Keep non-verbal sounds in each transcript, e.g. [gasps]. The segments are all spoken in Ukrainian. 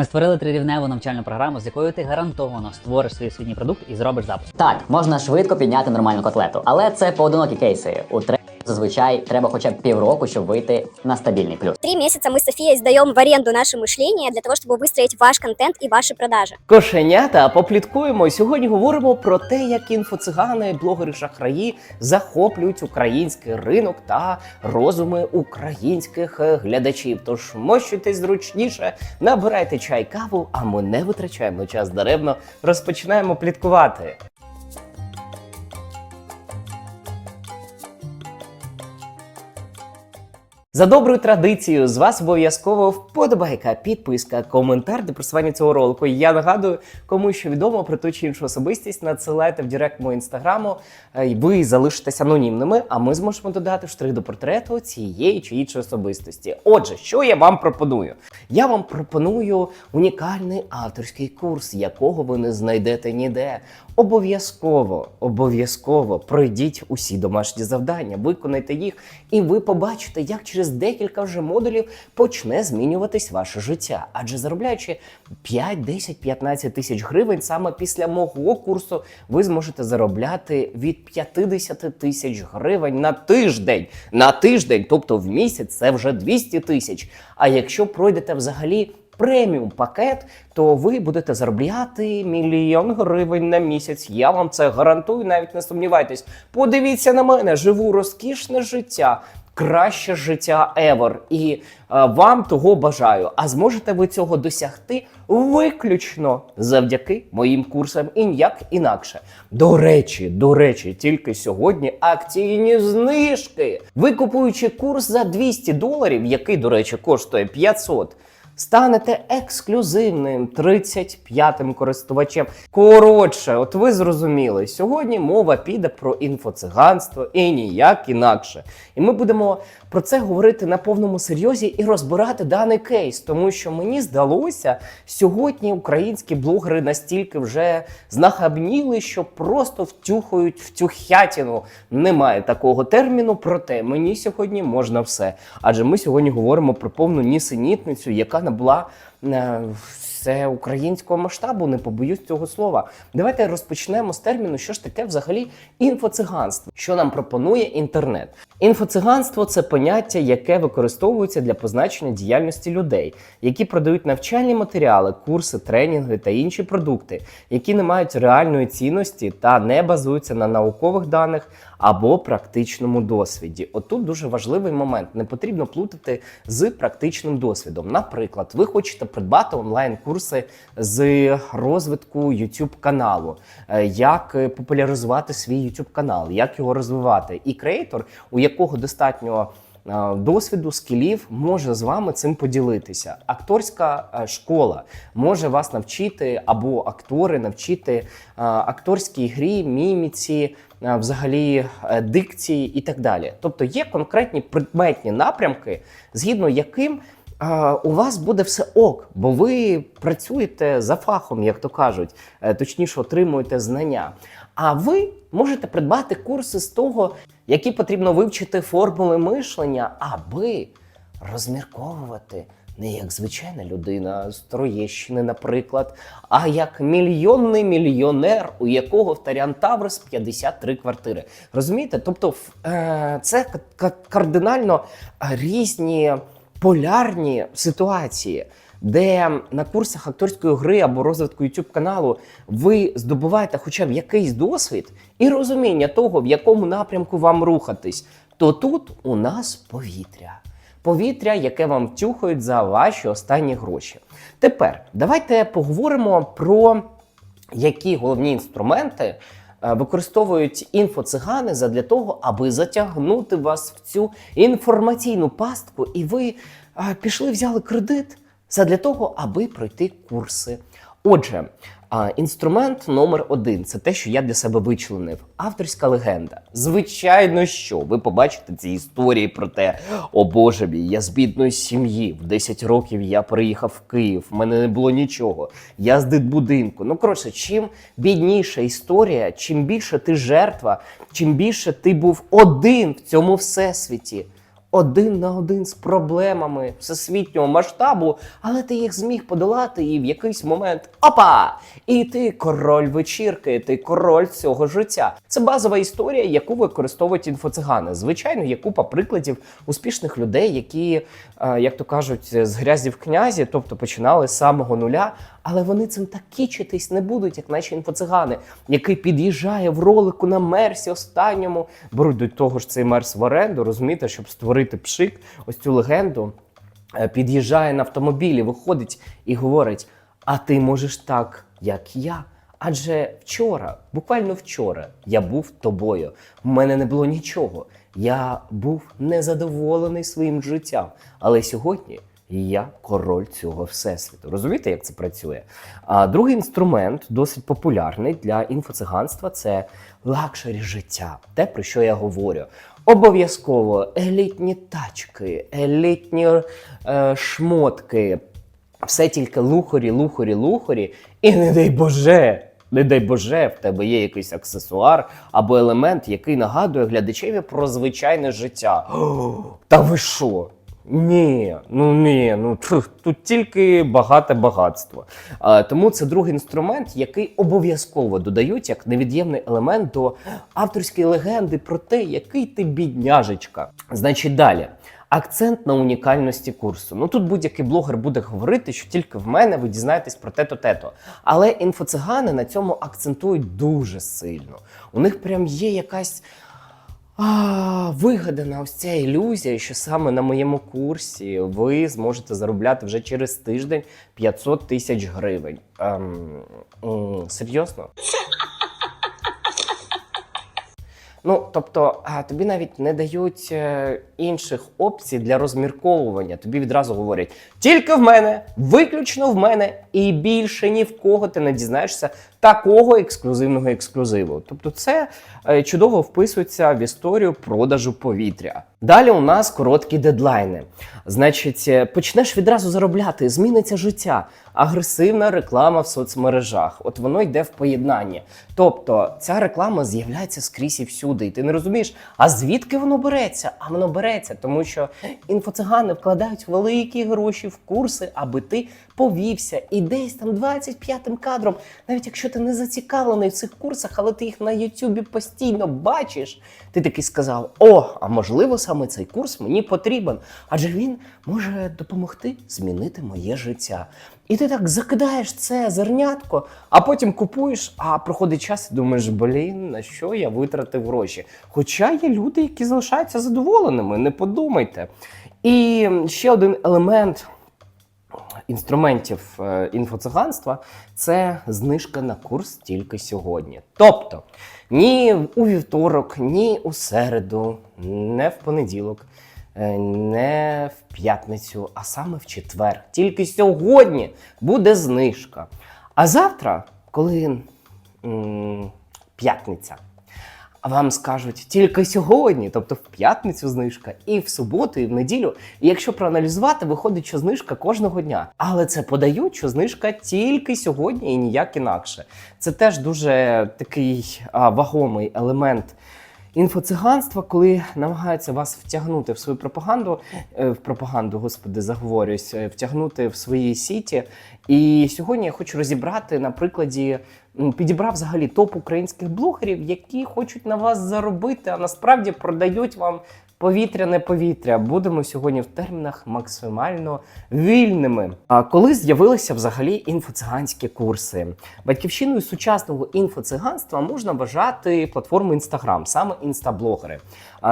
Ми створили трирівневу навчальну програму, з якою ти гарантовано створиш свій освітній продукт і зробиш запуск. Так, можна швидко підняти нормальну котлету, але це поодинокі кейси. У зазвичай треба хоча б півроку, щоб вийти на стабільний плюс. Три месяца мы с Софией сдаем в аренду наше мышление для того, чтобы выстроить ваш контент и ваши продажи. Кошенята, попліткуємо. Сьогодні говоримо про те, як інфоцигани, блогери-шахраї захоплюють український ринок та розуми українських е, глядачів. Тож мощуйтесь зручніше, набирайте чай, каву, а ми не витрачаємо час даремно. Розпочинаємо пліткувати. За доброю традицією, з вас обов'язково вподобайка, підписка, коментар до просування цього ролику. Я нагадую, кому що відомо про ту чи іншу особистість, надсилайте в директ мого інстаграму, е, і ви залишитесь анонімними, а ми зможемо додати штрих до портрету цієї чи іншої особистості. Отже, що я вам пропоную? Я вам пропоную унікальний авторський курс, якого ви не знайдете ніде. Обов'язково, обов'язково пройдіть усі домашні завдання, виконайте їх, і ви побачите, як через декілька вже модулів почне змінюватись ваше життя. Адже заробляючи 5, 10, 15 тисяч гривень саме після мого курсу, ви зможете заробляти від 50 тисяч гривень на тиждень. На тиждень, тобто в місяць, це вже 200 тисяч. А якщо пройдете взагалі преміум пакет, то ви будете заробляти мільйон гривень на місяць. Я вам це гарантую, навіть не сумнівайтесь. Подивіться на мене, живу розкішне життя. Краще життя ever. І е, вам того бажаю. А зможете ви цього досягти виключно завдяки моїм курсам і ніяк інакше. До речі, до речі, тільки сьогодні акційні знижки. Ви купуючи курс за 200 доларів, який, до речі, коштує 500, станете ексклюзивним 35-м користувачем. Коротше, от ви зрозуміли, сьогодні мова піде про інфоциганство і ніяк інакше. І ми будемо про це говорити на повному серйозі і розбирати даний кейс, тому що мені здалося, сьогодні українські блогери настільки вже знахабніли, що просто втюхають в цю хятіну. Немає такого терміну, проте мені сьогодні можна все. Адже ми сьогодні говоримо про повну нісенітницю, яка набула е, все українського масштабу, не побоюсь цього слова. Давайте розпочнемо з терміну, що ж таке взагалі інфоциганство. Що нам пропонує інтернет? Інфоциганство це поняття, яке використовується для позначення діяльності людей, які продають навчальні матеріали, курси, тренінги та інші продукти, які не мають реальної цінності та не базуються на наукових даних або практичному досвіді. Отут дуже важливий момент. Не потрібно плутати з практичним досвідом. Наприклад, ви хочете придбати онлайн-курси з розвитку YouTube каналу, е, як е, популяризувати свій YouTube канал, як його розвивати. І креатор, у якого достатньо е, досвіду, скілів, може з вами цим поділитися. Акторська школа може вас навчити, або актори навчити акторській грі, міміці, взагалі е, дикції і так далі. Тобто є конкретні предметні напрямки, згідно яким е, у вас буде все ок, бо ви працюєте за фахом, як то кажуть, е, точніше отримуєте знання. А ви можете придбати курси з того, які потрібно вивчити формули мишлення, аби розмірковувати не як звичайна людина з Троєщини, наприклад, а як мільйонний мільйонер, у якого в Тарян Таврис 53 квартири. Розумієте? Тобто, е, це кардинально різні полярні ситуації. Де на курсах акторської гри або розвитку youtube каналу ви здобуваєте хоча б якийсь досвід і розуміння того, в якому напрямку вам рухатись, то тут у нас повітря. Повітря, яке вам втюхають за ваші останні гроші. Тепер давайте поговоримо про які головні інструменти е, використовують інфоцигани задля того, аби затягнути вас в цю інформаційну пастку, і ви е, пішли, взяли кредит задля того, аби пройти курси. Отже, а, інструмент номер один це те, що я для себе вичленив. Авторська легенда. Звичайно, що ви побачите ці історії про те, о Боже мій, я з бідної сім'ї. В 10 років я переїхав в Київ, в мене не було нічого. Я з дитбудинку. Ну коротше, чим бідніша історія, чим більше ти жертва, чим більше ти був один в цьому всесвіті. Один на один з проблемами всесвітнього масштабу, але ти їх зміг подолати, і в якийсь момент опа! І ти король вечірки, ти король цього життя. Це базова історія, яку використовують інфоцигани. Звичайно, є купа прикладів успішних людей, які, е, як то кажуть, з грязі в князі, тобто починали з самого нуля. Але вони цим так кічитись не будуть, як наші інфоцигани, який під'їжджає в ролику на мерсі останньому, беруть до того ж цей мерс в оренду, розумієте, щоб створити пшик, ось цю легенду. Е, Під'їжджає на автомобілі, виходить і говорить: А ти можеш так, як я. Адже вчора, буквально вчора, я був тобою. У мене не було нічого. Я був незадоволений своїм життям. Але сьогодні я король цього всесвіту. Розумієте, як це працює? А другий інструмент, досить популярний для інфоциганства, це лакшері життя. Те, про що я говорю. Обов'язково елітні тачки, елітні е, шмотки, все тільки лухорі, лухорі, лухорі, і не дай Боже. Не дай Боже, в тебе є якийсь аксесуар або елемент, який нагадує глядачеві про звичайне життя. О, [gasps] та ви що? Ні, ну ні, ну тут тільки багате багатство. А, тому це другий інструмент, який обов'язково додають як невід'ємний елемент до авторської легенди про те, який ти бідняжечка. Значить, далі. Акцент на унікальності курсу. Ну тут будь-який блогер буде говорити, що тільки в мене ви дізнаєтесь про те-то, те-то. Але інфоцигани на цьому акцентують дуже сильно. У них прям є якась вигадана ось ця ілюзія, що саме на моєму курсі ви зможете заробляти вже через тиждень 500 тисяч гривень. Ем, ем, серйозно? Ну, тобто, а, тобі навіть не дають е, інших опцій для розмірковування. Тобі відразу говорять: тільки в мене, виключно в мене, і більше ні в кого ти не дізнаєшся такого ексклюзивного ексклюзиву. Тобто, це е, чудово вписується в історію продажу повітря. Далі у нас короткі дедлайни. Значить, е, почнеш відразу заробляти, зміниться життя. Агресивна реклама в соцмережах. От воно йде в поєднанні. Тобто ця реклама з'являється скрізь і всюди, і ти не розумієш, а звідки воно береться? А воно береться, тому що інфоцигани вкладають великі гроші в курси, аби ти повівся. І десь там 25-м кадром, навіть якщо ти не зацікавлений в цих курсах, але ти їх на Ютубі постійно бачиш, ти таки сказав: О, а можливо, саме цей курс мені потрібен, адже він може допомогти змінити моє життя. І ти так закидаєш це зернятко, а потім купуєш, а проходить час і думаєш, блін, на що я витратив гроші. Хоча є люди, які залишаються задоволеними, не подумайте. І ще один елемент інструментів е, інфоциганства це знижка на курс тільки сьогодні. Тобто ні у вівторок, ні у середу, не в понеділок, е, не в п'ятницю, а саме в четвер. Тільки сьогодні буде знижка. А завтра, коли м, п'ятниця, а вам скажуть тільки сьогодні, тобто в п'ятницю знижка, і в суботу, і в неділю. І якщо проаналізувати, виходить, що знижка кожного дня. Але це подають, що знижка тільки сьогодні і ніяк інакше. Це теж дуже такий а, вагомий елемент. Інфоциганства, коли намагаються вас втягнути в свою пропаганду, е, в пропаганду, господи, заговорюсь, е, втягнути в свої сіті. І сьогодні я хочу розібрати на прикладі, підібрав взагалі топ українських блогерів, які хочуть на вас заробити, а насправді продають вам повітряне повітря. Будемо сьогодні в термінах максимально вільними. А коли з'явилися взагалі інфоциганські курси? Батьківщиною сучасного інфоциганства можна вважати платформу Instagram, саме інстаблогери.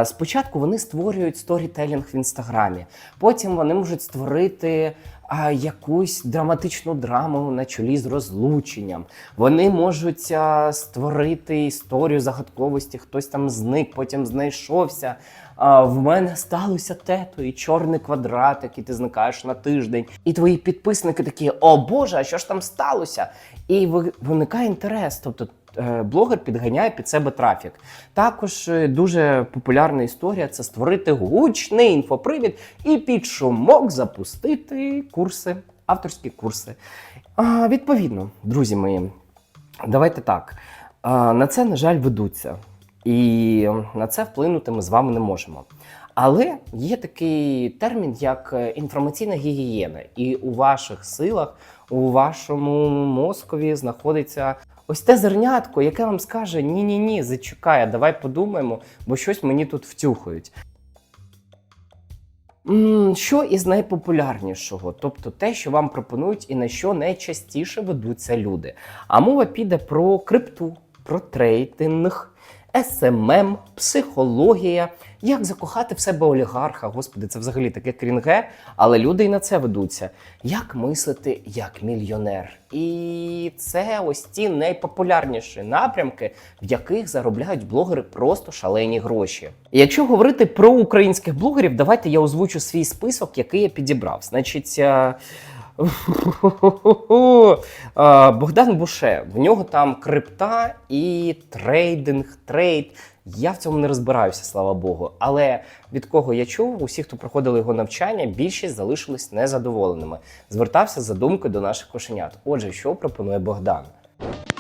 Спочатку вони створюють сторітелінг в інстаграмі, потім вони можуть створити а, якусь драматичну драму на чолі з розлученням. Вони можуть створити історію загадковості, хтось там зник, потім знайшовся. А, в мене сталося тето, і чорний квадратик, і ти зникаєш на тиждень. І твої підписники такі: О Боже, а що ж там сталося? І виникає інтерес. Тобто е, блогер підганяє під себе трафік. Також е, дуже популярна історія це створити гучний інфопривід і під шумок запустити курси, авторські курси. А, відповідно, друзі мої, давайте так. На це, на жаль, ведуться. І на це вплинути ми з вами не можемо. Але є такий термін, як е, інформаційна гігієна, і у ваших силах, у вашому мозкові знаходиться ось те зернятко, яке вам скаже: ні, ні, ні, зачекай, давай подумаємо, бо щось мені тут втюхають. Що із найпопулярнішого, тобто те, що вам пропонують і на що найчастіше ведуться люди. А мова піде про крипту, про трейдинг, СММ, психологія, як закохати в себе олігарха. Господи, це взагалі таке крінге, але люди і на це ведуться. Як мислити як мільйонер? І це ось ті найпопулярніші напрямки, в яких заробляють блогери просто шалені гроші. Якщо говорити про українських блогерів, давайте я озвучу свій список, який я підібрав. Значить. Богдан Буше, в нього там крипта і трейдинг, трейд. Я в цьому не розбираюся, слава Богу. Але від кого я чув, усі, хто проходили його навчання, більшість залишились незадоволеними. Звертався за думкою до наших кошенят. Отже, що пропонує Богдан?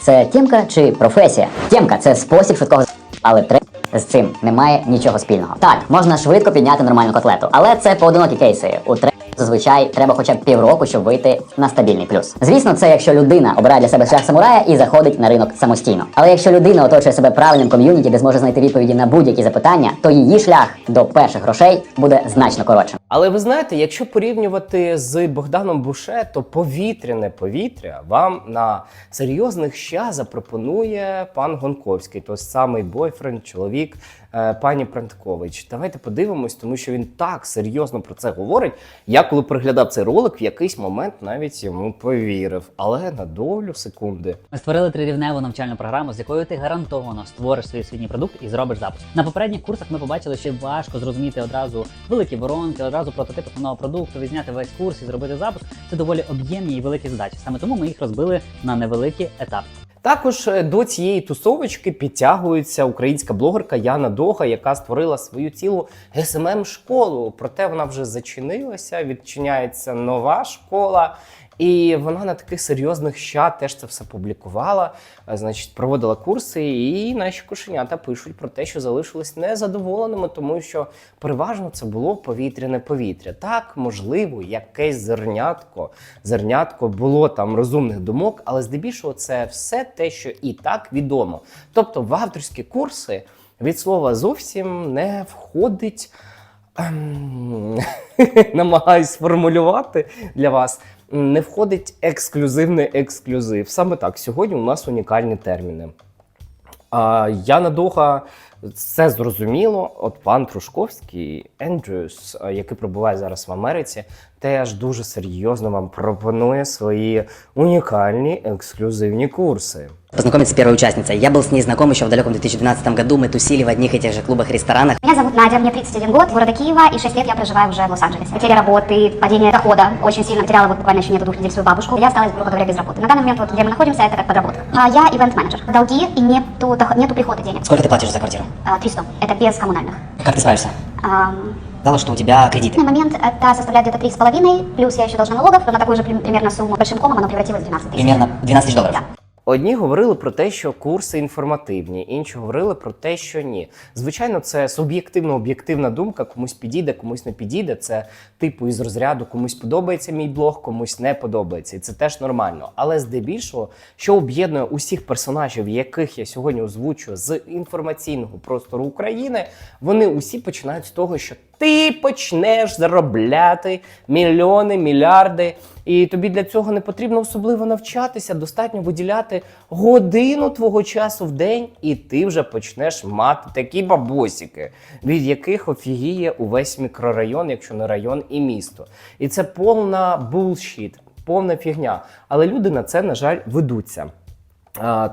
Це тємка чи професія? Тємка це спосіб швидкого але трейд з цим немає нічого спільного. Так, можна швидко підняти нормальну котлету, але це поодинокі кейси. У трейд зазвичай треба хоча б півроку, щоб вийти на стабільний плюс. Звісно, це якщо людина обирає для себе шлях самурая і заходить на ринок самостійно. Але якщо людина оточує себе правильним ком'юніті, де зможе знайти відповіді на будь-які запитання, то її шлях до перших грошей буде значно коротшим. Але ви знаєте, якщо порівнювати з Богданом Буше, то повітряне повітря вам на серйозних ща запропонує пан Гонковський, той самий бойфренд, чоловік пані Пранткович. Давайте подивимось, тому що він так серйозно про це говорить. Я коли переглядав цей ролик, в якийсь момент навіть йому повірив. Але на долю секунди. Ми створили трирівневу навчальну програму, з якою ти гарантовано створиш свій освітній продукт і зробиш запуск. На попередніх курсах ми побачили, що важко зрозуміти одразу великі воронки, одразу прототип основного продукту, відзняти весь курс і зробити запуск. Це доволі об'ємні і великі задачі. Саме тому ми їх розбили на невеликі етапи. Також е, до цієї тусовочки підтягується українська блогерка Яна Дога, яка створила свою цілу СММ школу Проте вона вже зачинилася, відчиняється нова школа. І вона на таких серйозних ща теж це все публікувала. Е, Значить, проводила курси, і наші кошенята пишуть про те, що залишились незадоволеними, тому що переважно це було повітряне повітря. Так, можливо, якесь зернятко, зернятко було там розумних думок, але здебільшого це все те, що і так відомо. Тобто, в авторські курси від слова зовсім не входить. ем, [laughs] Намагаюсь сформулювати для вас. Не входить ексклюзивний ексклюзив. Саме так, сьогодні у нас унікальні терміни. А, Я надовго це зрозуміло. От пан Трушковський, Ендрюс, який пробуває зараз в Америці, теж дуже серйозно вам пропонує свої унікальні ексклюзивні курси. Познакомиться с первой участницей. Я был с ней знаком еще в далеком 2012 году. Мы тусили в одних и тех же клубах и ресторанах. Меня зовут Надя, мне 31 год, города Киева, и 6 лет я проживаю уже в Лос-Анджелесе. Потеря работы, падение дохода, очень сильно потеряла вот буквально еще нету двух недель свою бабушку. Я осталась, грубо говоря, без работы. На данный момент, вот где мы находимся, это как подработка. А я ивент-менеджер. Долги и нету, доход- нету прихода денег. Сколько ты платишь за квартиру? А, 300. Это без коммунальных. Как ты справишься? Ам, Сказала, что у тебя кредиты. На момент это составляет где-то 3,5, плюс я еще должна налогов, но на такую же при- примерно сумму большим комом оно превратилось в 12 тысяч. Примерно 12 тысяч долларов. Да. Одні говорили про те, що курси інформативні, інші говорили про те, що ні. Звичайно, це суб'єктивно об'єктивна думка. Комусь підійде, комусь не підійде. Це типу із розряду комусь подобається мій блог, комусь не подобається, і це теж нормально. Але здебільшого, що об'єднує усіх персонажів, яких я сьогодні озвучую з інформаційного простору України, вони усі починають з того, що ти почнеш заробляти мільйони, мільярди. І тобі для цього не потрібно особливо навчатися, достатньо виділяти годину твого часу в день, і ти вже почнеш мати такі бабосики, від яких офігіє увесь мікрорайон, якщо не район і місто. І це повна булшіт, повна фігня. Але люди на це, на жаль, ведуться.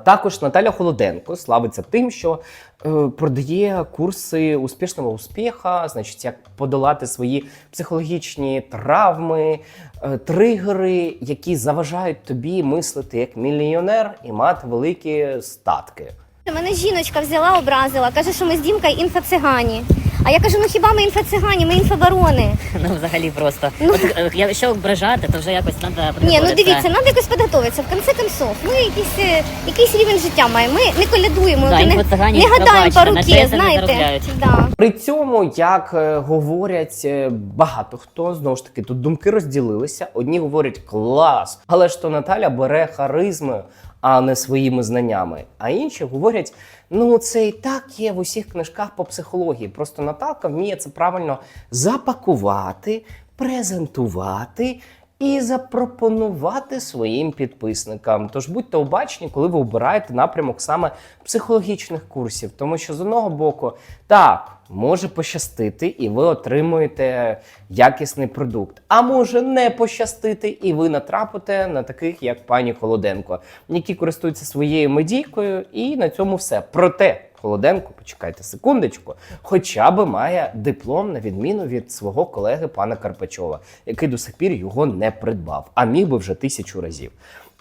Також Наталя Холоденко славиться тим, що е, продає курси успішного успіха, значить, як подолати свої психологічні травми, е, тригери, які заважають тобі мислити як мільйонер і мати великі статки. Мене жіночка взяла, образила, каже, що ми з Дімкою інфо-цигані. А я кажу, ну хіба ми інфоцигані, ми інфобарони. [laughs] Ну, взагалі просто. От, е, якщо ображати, то вже якось треба Ні, ну дивіться, треба якось підготуватися. В конце концов, ми якийсь, е, якийсь рівень життя маємо. Ми не колядуємо, Да, не, інфоцигані не гадаємо по пробачте, на не знаєте. заробляють. Да. При цьому, як е, говорять е, багато хто, знову ж таки, тут думки розділилися. Одні говорять клас, але ж то Наталя бере харизми, а не своїми знаннями. А інші говорять: ну це і так є в усіх книжках по психології. Просто Наталка вміє це правильно запакувати, презентувати. І запропонувати своїм підписникам. Тож будьте обачні, коли ви обираєте напрямок саме психологічних курсів, тому що з одного боку, так, може пощастити, і ви отримуєте якісний продукт. А може не пощастити, і ви натрапите на таких, як пані Холоденко, які користуються своєю медійкою, і на цьому все. Проте. Холоденко, почекайте секундочку, хоча би має диплом на відміну від свого колеги пана Карпачова, який до сих пір його не придбав, а міг би вже тисячу разів.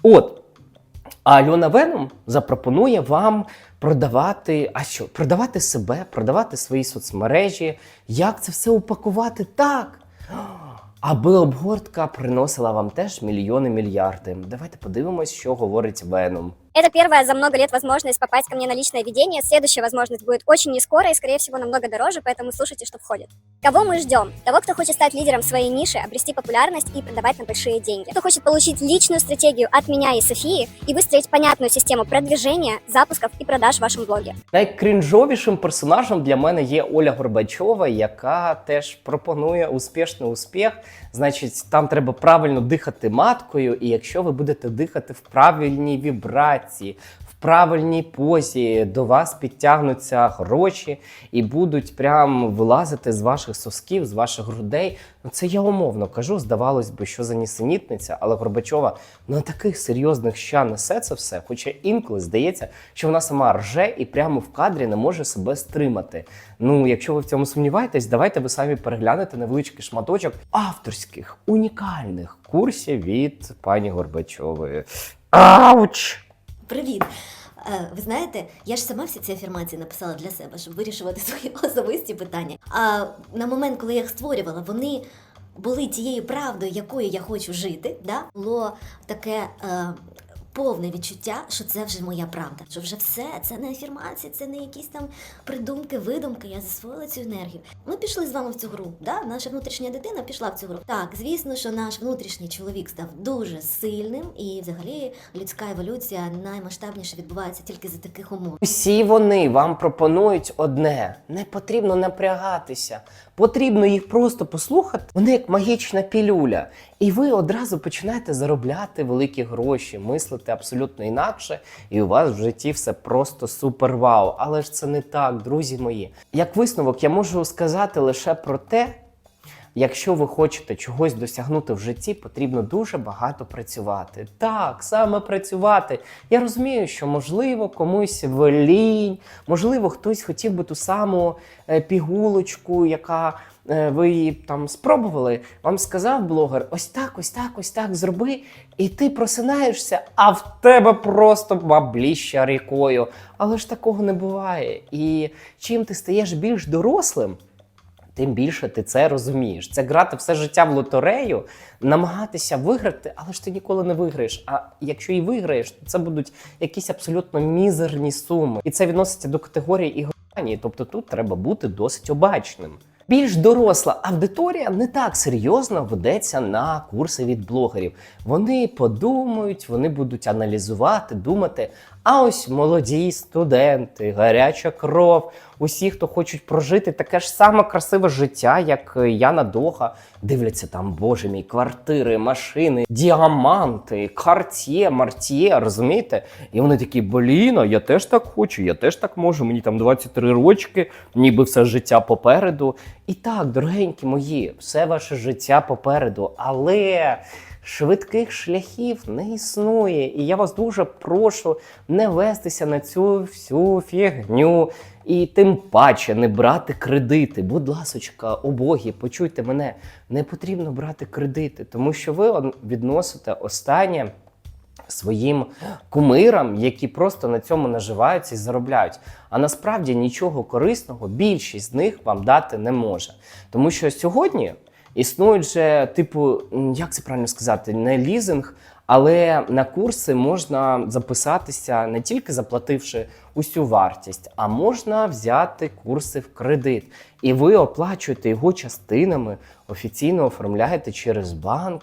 От а Альона Веном запропонує вам продавати, а що? Продавати себе, продавати свої соцмережі. Як це все упакувати так? Аби обгортка приносила вам теж мільйони мільярди. Давайте подивимось, що говорить Веном. Это первая за много лет возможность попасть ко мне на личное ведение. Следующая возможность будет очень не скоро и, скорее всего, намного дороже, поэтому слушайте, что входит. Кого мы ждем? Того, кто хочет стать лидером своей ниши, обрести популярность и продавать на большие деньги. Кто хочет получить личную стратегию от меня и Софии и выстроить понятную систему продвижения, запусков и продаж в вашем блоге. Найкрінжовішим персонажем для мене є Оля Горбачова, яка теж пропонує успішний успіх. Значить, там треба правильно дихати маткою, і якщо ви будете дихати в правильній вібрації, в правильній позі, до вас підтягнуться гроші і будуть прям вилазити з ваших сосків, з ваших грудей. Ну це я умовно кажу, здавалось би, що за нісенітниця, але Горбачова на таких серйозних ща несе це все. Хоча інколи здається, що вона сама рже і прямо в кадрі не може себе стримати. Ну, якщо ви в цьому сумніваєтесь, давайте ви самі переглянете невеличкий шматочок авторських унікальних курсів від пані Горбачової. Ауч! Привіт! Е, Ви знаєте, я ж сама всі ці афірмації написала для себе, щоб вирішувати [laughs] свої особисті питання. А на момент, коли я їх створювала, вони були тією правдою, якою я хочу жити. Да? Було таке е, повне відчуття, що це вже моя правда. Що вже все, це не афірмації, це не якісь там придумки, видумки. Я засвоїла цю енергію. Ми пішли з вами в цю гру. Да? Наша внутрішня дитина пішла в цю гру. Так, звісно, що наш внутрішній чоловік став дуже сильним, і взагалі людська еволюція наймасштабніше відбувається тільки за таких умов. Усі вони вам пропонують одне: не потрібно напрягатися, потрібно їх просто послухати. Вони як магічна пілюля. І ви одразу починаєте заробляти великі гроші, мислити абсолютно інакше, і у вас в житті все просто супер вау. Але ж це не так, друзі мої. Як висновок, я можу сказати лише про те, Якщо ви хочете чогось досягнути в житті, потрібно дуже багато працювати. Так, саме працювати. Я розумію, що можливо комусь в лінь, можливо, хтось хотів би ту саму е, пігулочку, яка ви її там спробували. Вам сказав блогер: ось так, ось так, ось так зроби, і ти просинаєшся, а в тебе просто бабліща рікою. Але ж такого не буває. І чим ти стаєш більш дорослим, тим більше ти це розумієш. Це грати все життя в лотерею, намагатися виграти, але ж ти ніколи не виграєш. А якщо і виграєш, то це будуть якісь абсолютно мізерні суми. І це відноситься до категорії ігроманії. Тобто тут треба бути досить обачним. Більш доросла аудиторія не так серйозно ведеться на курси від блогерів. Вони подумають, вони будуть аналізувати, думати. А ось молоді студенти, гаряча кров, усі, хто хочуть прожити таке ж саме красиве життя, як Яна Доха, дивляться там, боже мій, квартири, машини, діаманти, карт'є, март'є, розумієте? І вони такі, блін, а я теж так хочу, я теж так можу, мені там 23 рочки, ніби все життя попереду. І так, дорогенькі мої, все ваше життя попереду, але швидких шляхів не існує. І я вас дуже прошу не вестися на цю всю фігню. І тим паче не брати кредити. Будь ласочка, обогі, почуйте мене, не потрібно брати кредити, тому що ви відносите останнє своїм кумирам, які просто на цьому наживаються і заробляють. А насправді нічого корисного більшість з них вам дати не може. Тому що сьогодні існують же, типу, як це правильно сказати, не лізинг, але на курси можна записатися не тільки заплативши усю вартість, а можна взяти курси в кредит. І ви оплачуєте його частинами, офіційно оформляєте через банк.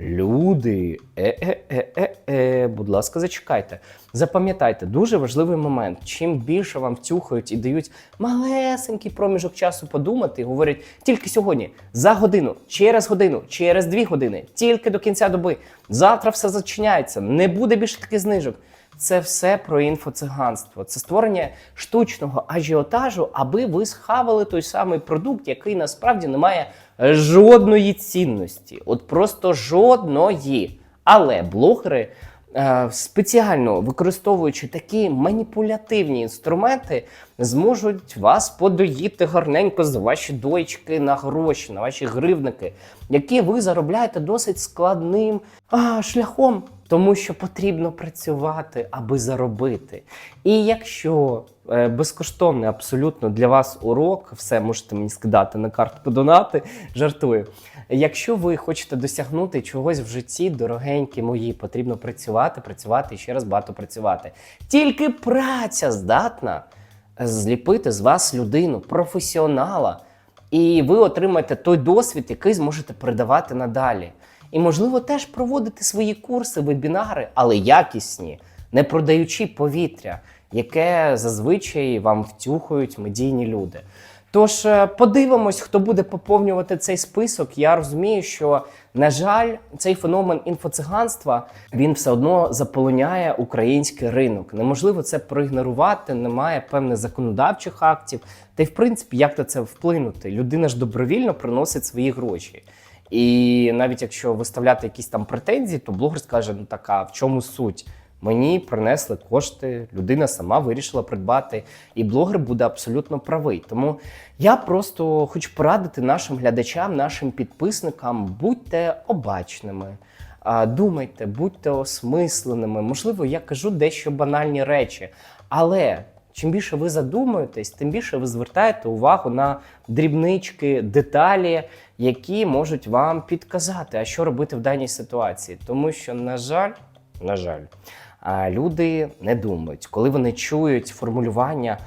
Люди, е-е-е-е-е, будь ласка, зачекайте. Запам'ятайте, дуже важливий момент. Чим більше вам втюхають і дають малесенький проміжок часу подумати, говорять тільки сьогодні, за годину, через годину, через дві години, тільки до кінця доби. Завтра все зачиняється, не буде більше таких знижок. Це все про інфоциганство. Це створення штучного ажіотажу, аби ви схавали той самий продукт, який насправді не має жодної цінності. От просто жодної. Але блогери. Е, Спеціально використовуючи такі маніпулятивні інструменти, зможуть вас подоїти гарненько з ваші дойчки на гроші, на ваші гривники, які ви заробляєте досить складним а, шляхом, тому що потрібно працювати, аби заробити. І якщо е, безкоштовний абсолютно для вас урок, все можете мені скидати на картку донати, жартую. Якщо ви хочете досягнути чогось в житті, дорогенькі мої, потрібно працювати, працювати і ще раз багато працювати. Тільки праця здатна зліпити з вас людину, професіонала, і ви отримаєте той досвід, який зможете передавати надалі. І, можливо, теж проводити свої курси, вебінари, але якісні, не продаючи повітря, яке зазвичай вам втюхують медійні люди. Тож е, подивимось, хто буде поповнювати цей список. Я розумію, що на жаль, цей феномен інфоциганства він все одно заполоняє український ринок. Неможливо це проігнорувати, немає певних законодавчих актів. Та й в принципі, як на це вплинути? Людина ж добровільно приносить свої гроші. І навіть якщо виставляти якісь там претензії, то блогер скаже: ну така в чому суть? Мені принесли кошти, людина сама вирішила придбати, і блогер буде абсолютно правий. Тому я просто хочу порадити нашим глядачам, нашим підписникам: будьте обачними, думайте, будьте осмисленими. Можливо, я кажу дещо банальні речі, але чим більше ви задумуєтесь, тим більше ви звертаєте увагу на дрібнички, деталі, які можуть вам підказати, а що робити в даній ситуації. Тому що, на жаль, на жаль, люди не думають, коли вони чують формулювання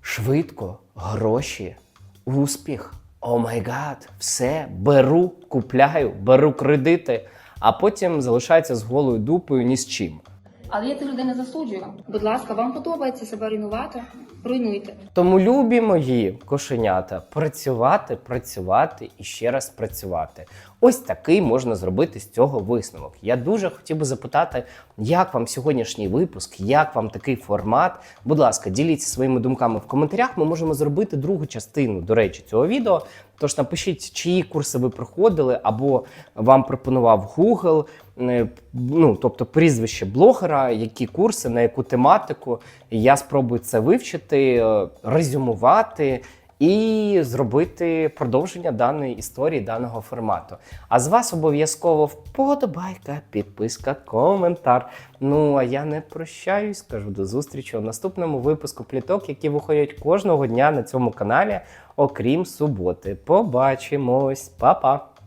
швидко, гроші, успіх. О май гад, все беру, купляю, беру кредити, а потім залишається з голою дупою ні з чим. Але я цих людей не засуджую. Будь ласка, вам подобається себе руйнувати? Руйнуйте. Тому любі мої кошенята, працювати, працювати і ще раз працювати. Ось такий можна зробити з цього висновок. Я дуже хотів би запитати, як вам сьогоднішній випуск, як вам такий формат. Будь ласка, діліться своїми думками в коментарях. Ми можемо зробити другу частину, до речі, цього відео. Тож напишіть, чиї курси ви проходили, або вам пропонував Google, е, ну тобто прізвище блогера, які курси, на яку тематику. Я спробую це вивчити, е, резюмувати і зробити продовження даної історії, даного формату. А з вас обов'язково вподобайка, підписка, коментар. Ну а я не прощаюсь, кажу до зустрічі у наступному випуску пліток, які виходять кожного дня на цьому каналі, окрім суботи. Побачимось, Па-па!